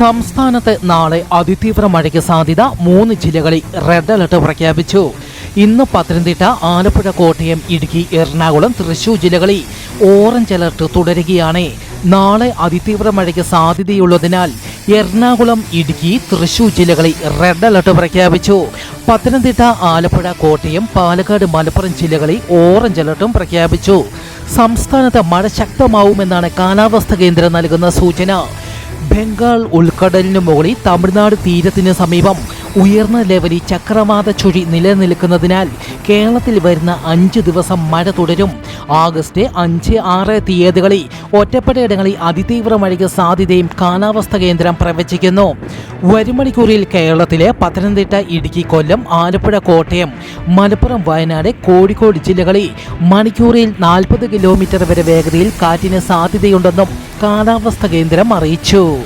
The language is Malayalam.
സംസ്ഥാനത്ത് നാളെ അതിതീവ്ര മഴയ്ക്ക് സാധ്യത മൂന്ന് ജില്ലകളിൽ. റെഡ് അലർട്ട് പ്രഖ്യാപിച്ചു. ഇന്ന് പത്തനംതിട്ട ആലപ്പുഴ കോട്ടയം ഇടുക്കി എറണാകുളം തൃശൂർ ജില്ലകളിൽ ഓറഞ്ച് അലർട്ട് തുടരുകയാണ്. നാളെ അതിതീവ്ര മഴയ്ക്ക് സാധ്യതയുള്ളതിനാൽ എറണാകുളം ഇടുക്കി തൃശൂർ ജില്ലകളിൽ റെഡ് അലർട്ട് പ്രഖ്യാപിച്ചു. പത്തനംതിട്ട ആലപ്പുഴ കോട്ടയം പാലക്കാട് മലപ്പുറം ജില്ലകളിൽ ഓറഞ്ച് അലർട്ടും പ്രഖ്യാപിച്ചു. സംസ്ഥാനത്ത് മഴ ശക്തമാവുമെന്നാണ് കാലാവസ്ഥാ കേന്ദ്രം നൽകുന്ന സൂചന. ബംഗാൾ ഉൾക്കടലിന് മുകളിൽ തമിഴ്നാട് തീരത്തിന് സമീപം ഉയർന്ന ലെവലിൽ ചക്രവാത ചുഴി നിലനിൽക്കുന്നതിനാൽ കേരളത്തിൽ വരുന്ന അഞ്ച് ദിവസം മഴ തുടരും. ആഗസ്റ്റ് അഞ്ച് ആറ് തീയതികളിൽ ഒറ്റപ്പെട്ടയിടങ്ങളിൽ അതിതീവ്ര മഴയ്ക്ക് സാധ്യതയും കാലാവസ്ഥാ കേന്ദ്രം പ്രവചിക്കുന്നു. വരും മണിക്കൂറിൽ കേരളത്തിലെ പത്തനംതിട്ട ഇടുക്കി കൊല്ലം ആലപ്പുഴ കോട്ടയം മലപ്പുറം വയനാട് കോഴിക്കോട് ജില്ലകളിൽ മണിക്കൂറിൽ നാൽപ്പത് കിലോമീറ്റർ വരെ വേഗതയിൽ കാറ്റിന് സാധ്യതയുണ്ടെന്നും കാലാവസ്ഥാ കേന്ദ്രം അറിയിച്ചു.